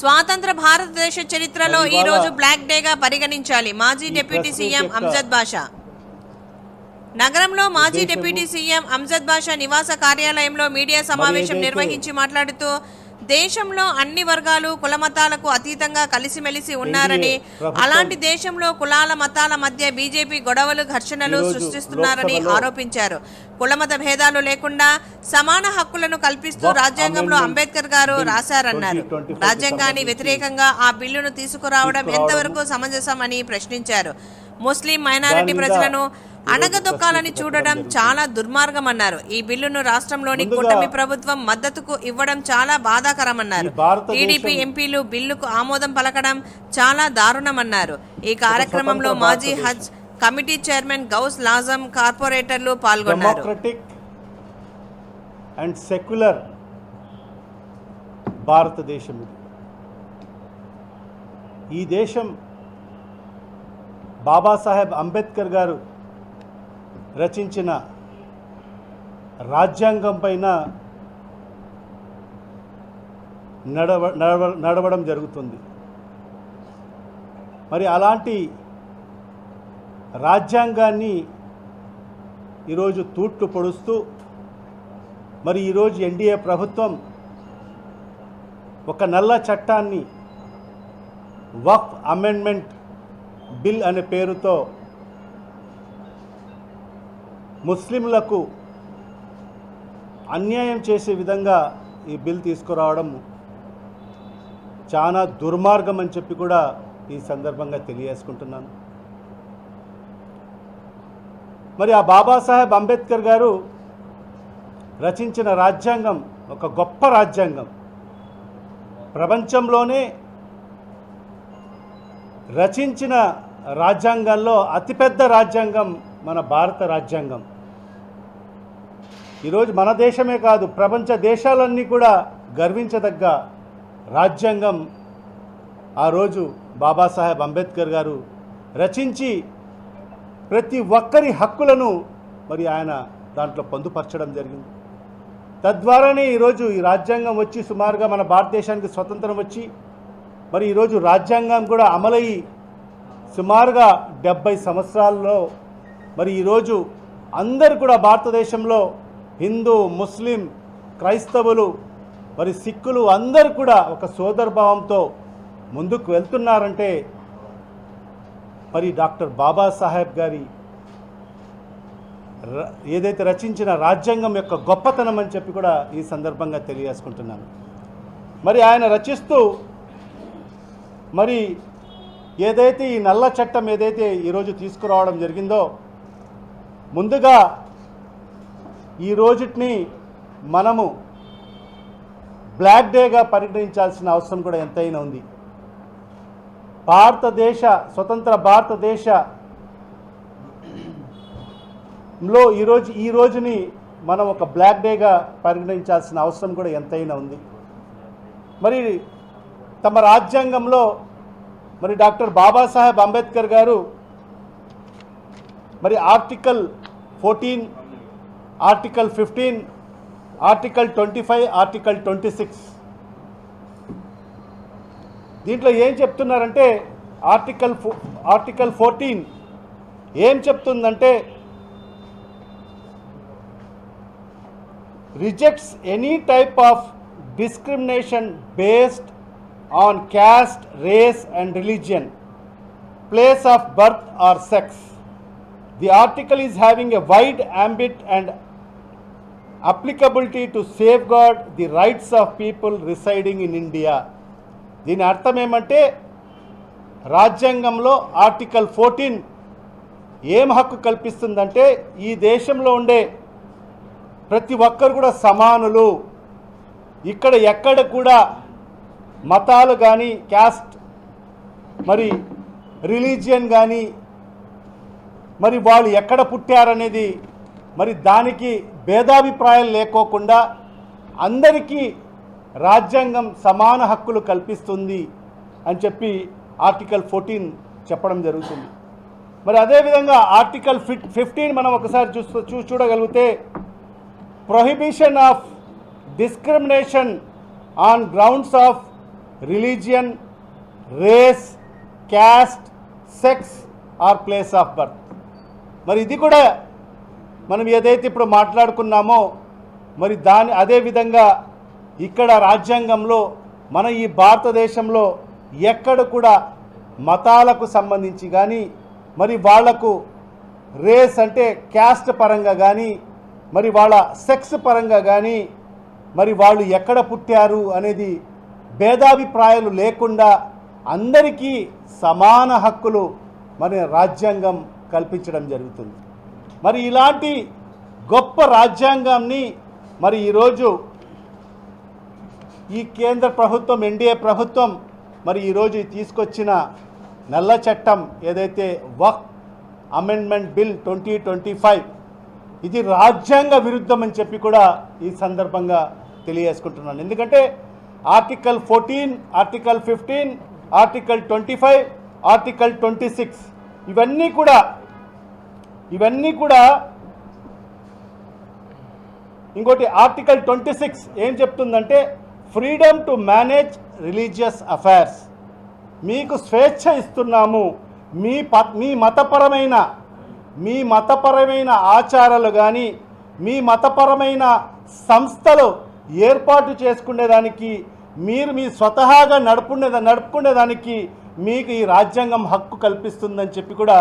స్వాతంత్ర భారతదేశ చరిత్రలో ఈ రోజు బ్లాక్ డేగా పరిగణించాలి. మాజీ డిప్యూటీ సీఎం అంజద్ బాషా. నగరంలో మాజీ డిప్యూటీ సీఎం అంజద్ బాషా నివాస కార్యాలయంలో మీడియా సమావేశం నిర్వహించి మాట్లాడుతూ దేశంలో అన్ని వర్గాలు కులమతాలకు అతీతంగా కలిసిమెలిసి ఉన్నారని అలాంటి దేశంలో కులాల మతాల మధ్య బీజేపీ గొడవలు ఘర్షణలు సృష్టిస్తున్నారని ఆరోపించారు. కులమత భేదాలు లేకుండా సమాన హక్కులను కల్పిస్తూ రాజ్యాంగంలో అంబేద్కర్ గారు రాశారన్నారు. 2025 కి రాజ్యాంగాన్ని వ్యతిరేకంగా ఆ బిల్లును తీసుకురావడం ఎంతవరకు సమంజసమని ప్రశ్నించారు. ముస్లిం మైనారిటీ ప్రజలను అణగదొక్కాలని చూడడం. చాలా దుర్మార్గమన్నారు ఈ బిల్లును రాష్ట్రంలోని కూటమి ప్రభుత్వం మద్దతుకు ఇవ్వడం చాలా బాధాకరమన్నారు టీడీపీ ఎంపీలు బిల్లుకు ఆమోదం పలకడం చాలా దారుణమన్నారు ఈ కార్యక్రమంలో మాజీ. హజ్ కమిటీ చైర్మన్ గౌస్ లాజం కార్పొరేటర్లు పాల్గొన్నారు అండ్ సెక్యులర్ భారతదేశం ఈ దేశం బాబాసాహెబ్ అంబేద్కర్ గారు రచించిన రాజ్యాంగం పైన నడవ నడవ నడవడం జరుగుతుంది. మరి అలాంటి రాజ్యాంగాన్ని ఈరోజు తూట్లు పొడుస్తూ మరి ఈరోజు ఎన్డీఏ ప్రభుత్వం ఒక నల్ల చట్టాన్ని వక్ఫ్ అమెండ్మెంట్ బిల్ అనే పేరుతో ముస్లింలకు అన్యాయం చేసే విధంగా ఈ బిల్ తీసుకురావడం చాలా దుర్మార్గం అని చెప్పి కూడా ఈ సందర్భంగా తెలియజేసుకుంటున్నాను. మరి ఆ బాబాసాహెబ్ అంబేద్కర్ గారు రచించిన రాజ్యాంగం ఒక గొప్ప రాజ్యాంగం. ప్రపంచంలోనే రచించిన రాజ్యాంగాల్లో అతిపెద్ద రాజ్యాంగం మన భారత రాజ్యాంగం. ఈరోజు మన దేశమే కాదు ప్రపంచ దేశాలన్నీ కూడా గర్వించదగ్గ రాజ్యాంగం ఆ రోజు బాబాసాహెబ్ అంబేద్కర్ గారు రచించి ప్రతి ఒక్కరి హక్కులను మరి ఆయన దాంట్లో పొందుపరచడం జరిగింది. తద్వారానే ఈరోజు ఈ రాజ్యాంగం వచ్చి సుమారుగా మన భారతదేశానికి స్వతంత్రం వచ్చి మరి ఈరోజు రాజ్యాంగం కూడా అమలయ్యి సుమారుగా డెబ్బై సంవత్సరాల్లో మరి ఈరోజు అందరు కూడా భారతదేశంలో హిందూ ముస్లిం క్రైస్తవులు మరి సిక్కులు అందరూ కూడా ఒక సోదరభావంతో ముందుకు వెళ్తున్నారంటే మరి డాక్టర్ బాబాసాహెబ్ గారి ర- ఏదైతే రచించిన రాజ్యాంగం యొక్క గొప్పతనం అని చెప్పి కూడా ఈ సందర్భంగా తెలియజేసుకుంటున్నాను. మరి ఆయన రచిస్తూ మరి ఏదైతే ఈ నల్ల చట్టం ఏదైతే ఈరోజు తీసుకురావడం జరిగిందో ముందుగా ఈ రోజుని మనము బ్లాక్ డేగా పరిగణించాల్సిన అవసరం కూడా ఎంతైనా ఉంది. భారతదేశ స్వతంత్ర భారతదేశంలో ఈరోజు ఈ రోజుని మనం ఒక బ్లాక్ డేగా పరిగణించాల్సిన అవసరం కూడా ఎంతైనా ఉంది. మరి తమ రాజ్యాంగంలో మరి డాక్టర్ బాబాసాహెబ్ అంబేద్కర్ గారు మరి article fourteen article fifteen article twenty five article twenty six. దీంట్లో ఏం చెప్తున్నారంటే ఆర్టికల్ ఫో ఆర్టికల్ ఫోర్టీన్ ఏం చెప్తుందంటే rejects any type of discrimination based on caste, race, and religion, place of birth, or sex. The article is having a wide ambit and applicability to safeguard the rights of people residing in India. దీని అర్థం ఏమంటే రాజ్యాంగంలో article fourteen ఏం హక్కు కల్పిస్తుందంటే ఈ దేశంలో ఉండే ప్రతి ఒక్కరు కూడా సమానులు ఇక్కడ ఎక్కడ కూడా మతాలు కానీ క్యాస్ట్ మరి రిలీజియన్ కానీ మరి వాళ్ళు ఎక్కడ పుట్టారనేది మరి దానికి భేదాభిప్రాయాలు లేకోకుండా అందరికీ రాజ్యాంగం సమాన హక్కులు కల్పిస్తుంది అని చెప్పి ఆర్టికల్ ఫోర్టీన్ చెప్పడం జరుగుతుంది. మరి అదేవిధంగా ఆర్టికల్ ఫిఫ్ ఫిఫ్టీన్ మనం ఒకసారి చూస్తూ చూ చూడగలిగితే prohibition of discrimination on grounds of religion race caste sex or place of birth. మరి ఇది కూడా మనం ఏదైతే ఇప్పుడు మాట్లాడుకున్నామో మరి దాని అదే విధంగా ఇక్కడ రాజ్యాంగంలో మన ఈ భారతదేశంలో ఎక్కడ కూడా మతాలకు సంబంధించి కానీ మరి వాళ్ళకు రేస్ అంటే క్యాస్ట్ పరంగా కానీ మరి వాళ్ళ సెక్స్ పరంగా కానీ మరి వాళ్ళు ఎక్కడ పుట్టారు అనేది భేదాభిప్రాయాలు లేకుండా అందరికీ సమాన హక్కులు మరి రాజ్యాంగం కల్పించడం జరుగుతుంది. మరి ఇలాంటి గొప్ప రాజ్యాంగాన్ని మరి ఈరోజు ఈ కేంద్ర ప్రభుత్వం ఎన్డీఏ ప్రభుత్వం మరి ఈరోజు తీసుకొచ్చిన నల్ల చట్టం ఏదైతే Waqf amendment bill twenty twenty five ఇది రాజ్యాంగ విరుద్ధం అని చెప్పి కూడా ఈ సందర్భంగా తెలియజేసుకుంటున్నాను. ఎందుకంటే article fourteen article fifteen article twenty five article twenty six ఇవన్నీ కూడా ఇవన్నీ కూడా ఇంకోటి ఆర్టికల్ ట్వంటీ సిక్స్ ఏం చెప్తుందంటే freedom to manage religious affairs మీకు స్వేచ్ఛ ఇస్తున్నాము. మీ ప మీ మతపరమైన మీ మతపరమైన ఆచారాలు కానీ మీ మతపరమైన సంస్థలు ఏర్పాటు చేసుకునేదానికి మీరు మీ స్వతహాగా నడుపుకునే నడుపుకునేదానికి మీకు ఈ రాజ్యాంగం హక్కు కల్పిస్తుందని చెప్పి కూడా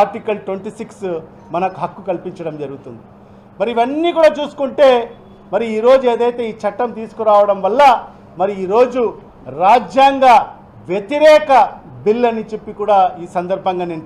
ఆర్టికల్ ట్వంటీ సిక్స్ మనకు హక్కు కల్పించడం జరుగుతుంది. మరి ఇవన్నీ కూడా చూసుకుంటే మరి ఈరోజు ఏదైతే ఈ చట్టం తీసుకురావడం వల్ల మరి ఈరోజు రాజ్యాంగ వ్యతిరేక బిల్ అని చెప్పి కూడా ఈ సందర్భంగా నేను